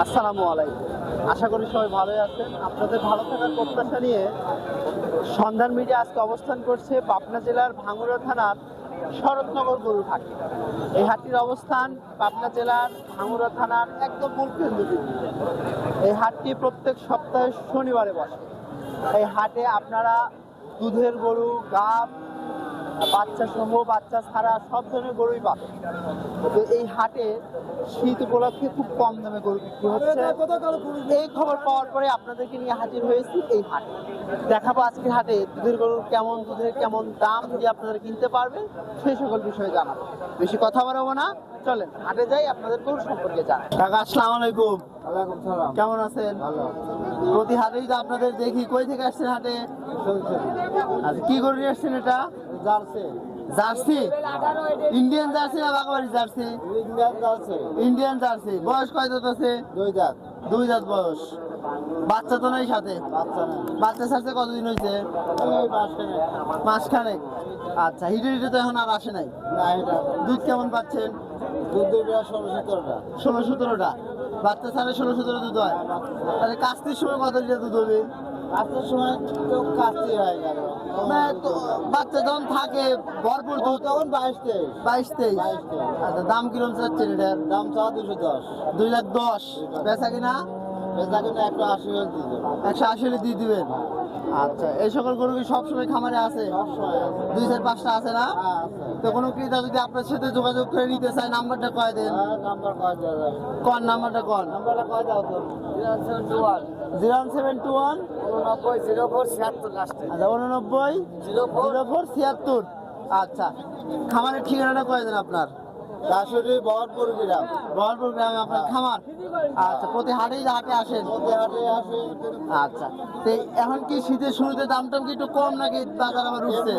আসসালামু আলাইকুম। আশা করি সবাই ভালোই আছেন। আপনাদের ভালো থাকার প্রত্যাশা নিয়ে সন্ধান মিডিয়া আজকে অবস্থান করছে পাবনা জেলার ভাঙুরা থানার শরৎনগর গরুর হাট। এই হাটটির অবস্থান পাবনা জেলার ভাঙ্গুড়া থানার একদম মূল কেন্দ্রবিন্দুতে এই হাটটি প্রত্যেক সপ্তাহে শনিবারে বসে। এই হাটে আপনারা দুধের গরু, গাব বাচ্চা সহ বাচ্চা ছাড়া সব ধরনের গরুই পাবে তো এই হাটে শীত উপলক্ষে খুব কম দামে গরু বিক্রি হচ্ছে। এই খবর পাওয়ার পরে আপনাদেরকে নিয়ে হাজির হয়েছি এই হাটে। দেখাবো আজকের হাটে দুধের গরুর কেমন, দুধের কেমন দাম যদি আপনারা কিনতে পারবেন, সেই সকল বিষয়ে জানাব। বেশি কথা বাড়াবো না। চলেন হাটে যাই আপনাদের গরু সম্পর্কে জানাই। কাকা আসসালামু আলাইকুম। কেমন আছেন? প্রতি হাটেই তো আপনাদের দেখি কই থেকে আসছেন হাটে? আচ্ছা কি গরু আসছেন এটা? জার্সি। জার্সি? ইন্ডিয়ান জার্সি না Bagabari jersey? Indian jersey. Indian jersey. বয়স কয় দাঁত আছে? দুই দাঁত দুই দাঁত বয়স। বাচ্চা তো নাই সাথে? বাচ্চা নেই। বাচ্চা ছাড়ছে কতদিন হয়েছে মাসখানে মাসখানেক। আচ্ছা হিটে হিটে তো এখন আর আসে নাই। না এটা দুধ কেমন পাচ্ছেন? দুধ দুইটা ষোলো সতেরোটা। ষোলো সতেরোটা। বাচ্চা ছাড়ে ষোলো সতেরো দুধ হয়। তাহলে কাস্তির সময় কত লিটার দুধ হবে? সময় তো কাস্তি হয়ে গেল। তো বাচ্চা যখন থাকে ভরপুর দুধ। তখন বাইশ তেইশ। বাইশ তেইশ। আচ্ছা দাম কিরম চাচ্ছেন এটার? দাম চাওয়া দুশো দশ। দুই লাখ দশ। বেচা কিনা? একশো আশি হলে দিয়ে দিবেন। আচ্ছা এই সকল গরু কি সবসময় খামারে আছে। দুই চার পাঁচটা আছে না? হ্যাঁ, তো কোনো ক্রেতা যদি আপনার সাথে যোগাযোগ করে নিতে চায় নাম্বারটা কয় দেন? হ্যাঁ, কোন নাম্বারটা কোন? Zero seven two one. উননব্বই জিরো ফোর ছিয়াত্তর আচ্ছা উননব্বই জিরো ফোর ছিয়াত্তর। আচ্ছা খামারের ঠিকানাটা কয় দেন আপনার? চারশোটি বহরপুর গ্রাম। বহরপুর গ্রামে আপনার খামার? আচ্ছা প্রতি হাটেই হাটে আসেন? হাটে আসে। আচ্ছা তো এখন কি শীতের শুরুতে দাম টাম কি একটু কম নাকি বাজার আবার উঠছে?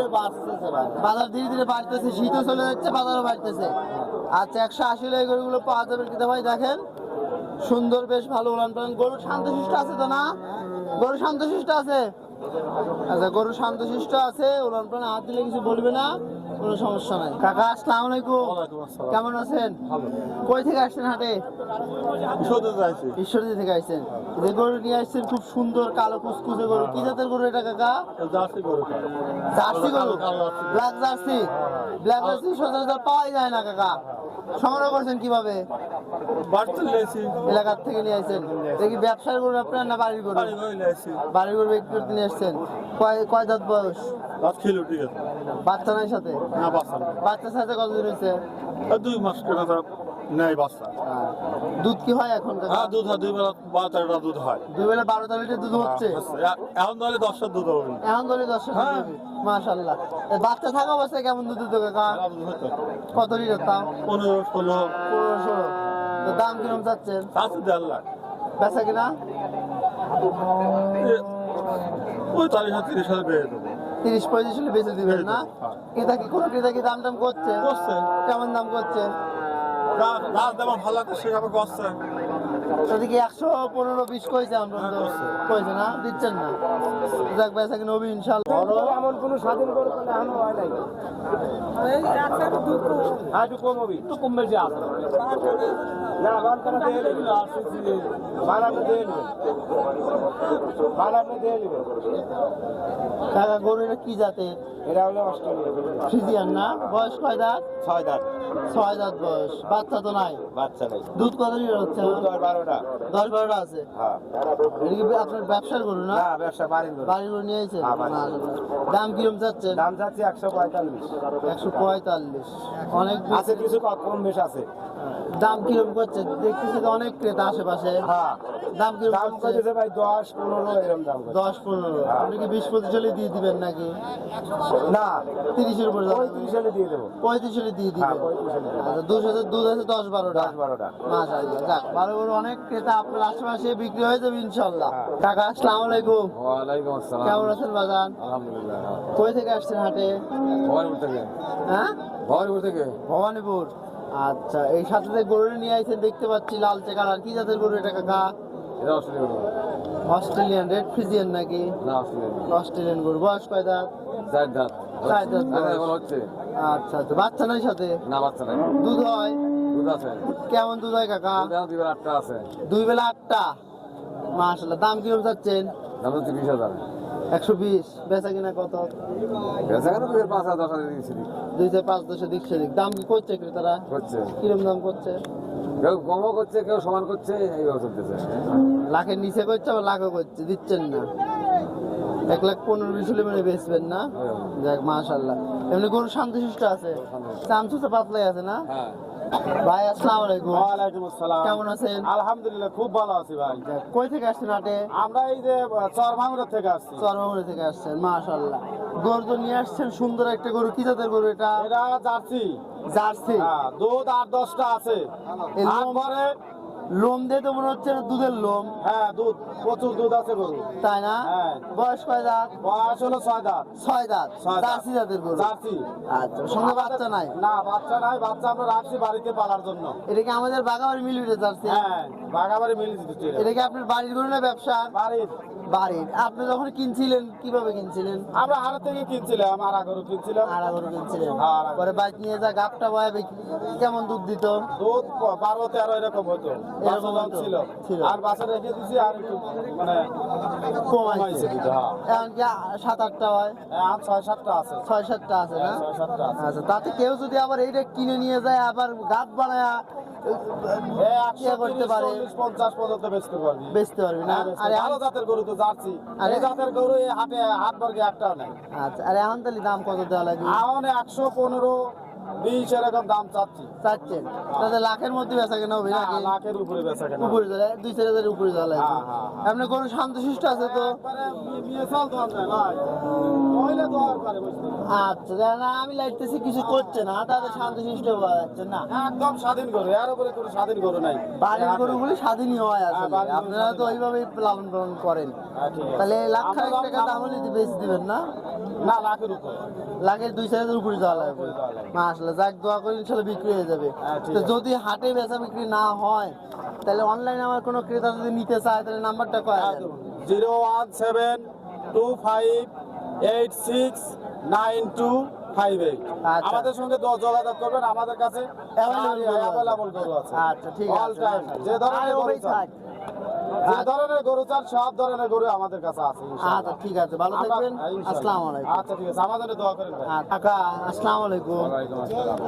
বাজার ধীরে ধীরে বাড়তেছে শীতও চলে যাচ্ছে বাজারও বাড়তেছে। আচ্ছা একশো আশি এই গরুগুলো পাওয়া যাবে কিনা ভাই দেখেন। সুন্দর বেশ ভালো উলান গরু শান্তশিষ্ট আছে তো না? গরু শান্তশিষ্ট আছে? আচ্ছা গরু শান্তশিষ্ট আছে? পালান হাত দিলে কিছু বলবে না? কোনো সমস্যা নাই। কাকা আসসালামু আলাইকুম। কেমন আছেন? কই থেকে আসছেন হাটে? ঈশ্বরদী থেকে আসছেন। যে গরু নিয়ে আসছেন খুব সুন্দর কালো কুচকুচে গরু। কি জাতের গরু এটা কাকা? জার্সি গরু ব্ল্যাক জার্সি? ব্ল্যাক জার্সি সচরাচর পাওয়াই যায় না কাকা। সংগ্রহ করছেন কীভাবে? এলাকার থেকে নিয়ে আসছেন? দেখি ব্যবসার গরু আপনার না বাড়ির গরু? বাড়ির বিক্রি করতে নিয়ে আসছেন। কয় কয় দাঁত বয়স? বাচ্চা নাই সাথে? বাচ্চার সাথে কতদিন হয়েছে? দুই মাস কেনা নেয় বাচ্চা দুধ কি হয় এখন হ্যাঁ দুধ হয় দুই বেলা বারো তেরোটা দুধ হয়। দুই বেলা বারোটা লিটার দুধ হচ্ছে? এ- এখন তাহলে দশটা দুধ হবে। এখন ধরে দশ হ্যাঁ। মাশাল্লাহ বাচ্চা থাকা অবস্থায় কেমন দুধ হতো। কত লিটার দাম? পনেরো ষোলো। পনেরো ষোলো। দাম কিরম চাচ্ছেন? আছে দেড় লাখ। বেচা কিনা? তারিখ তিরিশ হাজার বেড়ে দেবো। তিরিশ পঁয়ত্রিশ হলে বেঁচে দিবেন না? হ্যাঁ। ক্রেতা কি কোনো ক্রেতা কি দাম টাম করছে? করছে। কেমন দাম করছে? যা- দেওয়া ভালো লাগছে সেভাবে করছে যদি কি একশো পনেরো বিশ কইছে আমরা কইছে না দিচ্ছেন না। যাক বেচা কিনা হবে ইনশাল্লাহ এমন কোনো স্বাধীন করে এখনও হয় নাই। হ্যাঁ একটু কম হবে একটু কম বেশি আছে। না বানকানা দিয়ে নেবেন বানানো দিয়ে নেবেন বানানো দিয়ে নেবেন কাকা গরু এটা কি জাতের? এরা হলো অস্ট্রেলিয়া ফ্রিজিয়ান না? বয়স কয় দাঁত? ছয় দাঁত। ছয় দাঁত বয়স। বাচ্চা তো নাই? বাচ্চা নেই। দুধ কত হচ্ছে? বারোটা দশ বারোটা আছে হ্যাঁ আপনার ব্যবসার করুন না ব্যবসা বাড়ির গরু। বাড়ি গরু নিয়ে হ্যাঁ, বাড়ির গরু। মাশাআল্লাহ। দাম কিরম যাচ্ছে দাম যাচ্ছে একশো পঁয়তাল্লিশ একশো পঁয়তাল্লিশ অনেক। আছে কিছু কম বেশ আছে দাম কিরম করছে? দেখতেছি তো অনেক ক্রেতা আশেপাশে। হ্যাঁ। দাম কিরম দাম করছে? ভাই দশ পনেরো এরকম দাম দশ পনেরো। আপনি কি বিশ পঁচিশ হলে দিয়ে দিবেন নাকি? না। তিরিশের উপরে পঁয়ত্রিশ হলে দিয়ে দেবো। পঁয়ত্রিশ হলে দিয়ে হ্যাঁ দিবেন দেবো। আচ্ছা দুশো দুধ আছে দশ বারোটা। দশ বারোটা। মাশাআল্লাহ। যাক ভালো করে অনেক ক্রেতা আপনার আশেপাশে বিক্রি হয়ে যাবে ইনশাল্লাহ হ্যাঁ। কাকা আসসালামু আলাইকুম। ওয়ালাইকুম আসসালাম। কেমন আছেন বাজান? আলহামদুলিল্লাহ। কই থেকে আসছেন হাটে? ভবানীপুর থেকে। হ্যাঁ? ভবানীপুর থেকে। ভবানীপুর। আচ্ছা এই সাথে যে গরু নিয়ে আইছেন দেখতে পাচ্ছি লালচে কালার কি জাতের গরু এটা কাকা? এটা অস্ট্রেলিয়া অস্ট্রেলিয়ান রেড ফ্রিজিয়ান নাকি? না অস্ট্রেলিয়া অস্ট্রেলিয়ান গরু। বয়স কয় দাঁত? চার দাঁত। চার দাঁত এখন হচ্ছে। আচ্ছা আচ্ছা। বাচ্চা নাই সাথে? না বাচ্চা নাই। দুধ হয়? দুধ আছে। কেমন দুধ হয় কাকা? দুই বেলা আটটা আছে। দুই বেলা আটটা? মাশাল্লাহ দাম কীরকম যাচ্ছেন দাম হচ্ছে বিশ হাজার। একশো বিশ বেচা কিনা কত? বেচা কেন দুধের পাঁচ হাজার দশ হাজার দিয়েছি দুই থেকে পাঁচ দশে দিক সেদিক। দাম কি করছে ক্রেতারা করছে। কীরকম দাম করছে? কেউ কমও করছে কেউ সমান করছে এইভাবে চলতেছে। লাখের নিচে করছে আবার লাখও করছে দিচ্ছেন না। এক লাখ পনেরো বিশ হলে মানে বেচবেন না? যাক মাশাল্লাহ এমনি গরু শান্তশিষ্ট আছে? চামচুতে পাতলাই আছে না? হ্যাঁ। ভাই আসসালাম আলাইকুম। ওয়ালাইকুম আসসালাম। কেমন আছেন? আলহামদুলিল্লাহ খুব ভালো আছি ভাই। কই থেকে আসছেন হাটে? আমরা এই যে চরভাঙ্গুরা থেকে আসছি। চরমুড়ি থেকে আসছেন মাশাআল্লাহ। গরু তো নিয়ে আসছেন সুন্দর একটা গরু। কি জাতের গরু এটা? এটা জার্সি। জার্সি। হ্যাঁ, দুধ আট দশটা আছে। আর লোম- দিয়ে তো মনে হচ্ছে দুধের লোম। হ্যাঁ দুধ। প্রচুর দুধ আছে গরু তাই না? হ্যাঁ। বয়স কয় দাঁত? বয়স হলো ছয় দাঁত। ছয় দাঁত। জার্সি জাতের গরু। জার্সি। আচ্ছা সঙ্গে বাচ্চা নাই? না বাচ্চা নাই। বাচ্চা আমরা রাখছি বাড়িতে পালার জন্য। এটা কি আমাদের বাগাবাড়ি মিলিয়ে জার্সি? হ্যাঁ বাগাবাড়ি দিতে এটা কি আপনার বাড়ির গরু না ব্যবসা? বাড়ির। বাড়ির। আপনি যখন কিনছিলেন কীভাবে কিনছিলেন? আমরা হাট থেকে কিনছিলাম আড়া গরু কিনছিলাম। আড়া গরু কিনছিলেন। পরে বাইক নিয়ে যা গাপটা বয়ে বিক্রি- কেমন দুধ দিত? দুধ বারো তেরো এরকম হতো? ছিল। ছিল। আর বাচ্চা রেখে দিছি আর একটু মানে কমাইছে। হ্যাঁ। এখন কি সাত আটটা হয়? আর ছয় সাতটা আছে। ছয় সাতটা আছে না? ছয় সাতটা আছে। আচ্ছা তাতে কেউ যদি আবার এইটা কিনে নিয়ে যায় আবার গাছ বানায় ইয়ে করতে পারে। পঞ্চাশ পর্যন্ত বেচতে পারবি। বেচতে পারবি না? হ্যাঁ, বেচতে আর ভালো জাতের গরু তো জার্সি। আরে- এই জাতের গরু এই হাটে হাট বর্গে একটাও নাই। আচ্ছা আর এখন তাহলে দাম কত দেওয়া লাগবে? এখন একশো পনেরো বিশ এরকম দাম চাচ্ছি। চাচ্ছেন? তাহলে লাখের মধ্যে বেচা কেনা হবে নাকি? লাখের উপরে বেচা কেনা উপরে চলে দুই চার হাজার উপরে লাগবে হ্যাঁ, হ্যাঁ, হ্যাঁ। আপনি গরু শান্তশিষ্ট আছে তো। আচ্ছা না আমি লাগতেছি কিছু করছে না তাদের শান্তশিষ্ট হওয়া যাচ্ছে না। একদম স্বাধীন গরু এর উপরে কোনো স্বাধীন গরু নাই। বাড়ির গরুগুলি স্বাধীনই হয় হ্যাঁ, আসলে। আপনারা তো। ওইভাবেই লালন পালন করেন। হ্যাঁ। তাহলে লাখ খানেক টাকা দাম- হলে বেশি দিবেন না? না লাখের উপরে। লাখের দুই চার হাজার উপরে যাওয়া লাগবে উপরে মাসলে যাক দোয়া করে ইনশাল্লাহ বিক্রি হয়ে যাবে। হ্যাঁ, তো যদি হাটে বেচা বিক্রি না হয় তাহলে অনলাইনে আমার কোনো ক্রেতা যদি নিতে চায় তাহলে নাম্বারটা কয় zero one seven two five eight six nine two five eight. আচ্ছা। আমাদের সঙ্গে যোগাযোগ করবেন আমাদের কাছে। অ্যাভেলেবল গরু আছে। আচ্ছা ঠিক। যে ধরনের গরু যে ধরনের গরু চান সব ধরনের গরু আমাদের কাছে আছে আচ্ছা ঠিক আছে ভালো থাকবেন। হ্যাঁ, আসসালামু আলাইকুম। আচ্ছা ঠিক আছে আমাদের দোয়া করেন আচ্ছা, কাকা আসসালামু আলাইকুম।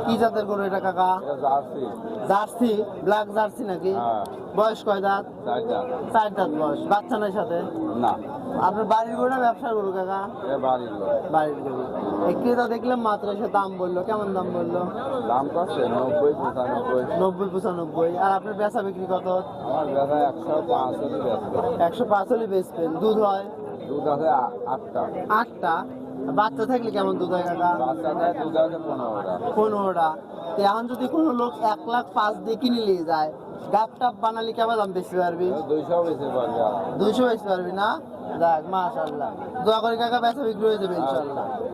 কি জাতের গরু এটা কাকা? জার্সি। জার্সি? ব্ল্যাক জার্সি নাকি? হ্যাঁ। বয়স কয় দাঁত। চার দাঁত বয়স। বাচ্চা নাই সাথে? না। আপনার বাড়ির গরু না ব্যবসার গরু কাকা? বাড়ির বাড়ির গরু এই ক্রেতা দেখলাম মাত্র এসে দাম বলল। কেমন দাম বলল? দাম করছে নব্বই পঁচানব্বই। নব্বই পঁচানব্বই। আর আপনার বেচা বিক্রি কত? আমার ব্যথা একশো পাঁচ হলে ব্যস্ত একশো পাঁচ বেচবেন দুধ হয়? দুধ আছে আ- আটটা। আটটা? বাচ্চা থাকলে কেমন দুধ হয় কাকা? বাচ্চা দেয় দুধ আছে পনেরোটা। পনেরোটা। তো এখন যদি কোনো লোক এক লাখ পাঁচ দিয়ে কিনে নিয়ে যায় গাপ টাপ বানালে কেমন দাম বেশি পারবি দুইশো বেশি পারবে দুইশো বেশি পারবি না? দেখ মাশাল্লাহ দোয়া করে কাকা ব্যবসা বিক্রি হয়ে যাবে ইনশাল্লাহ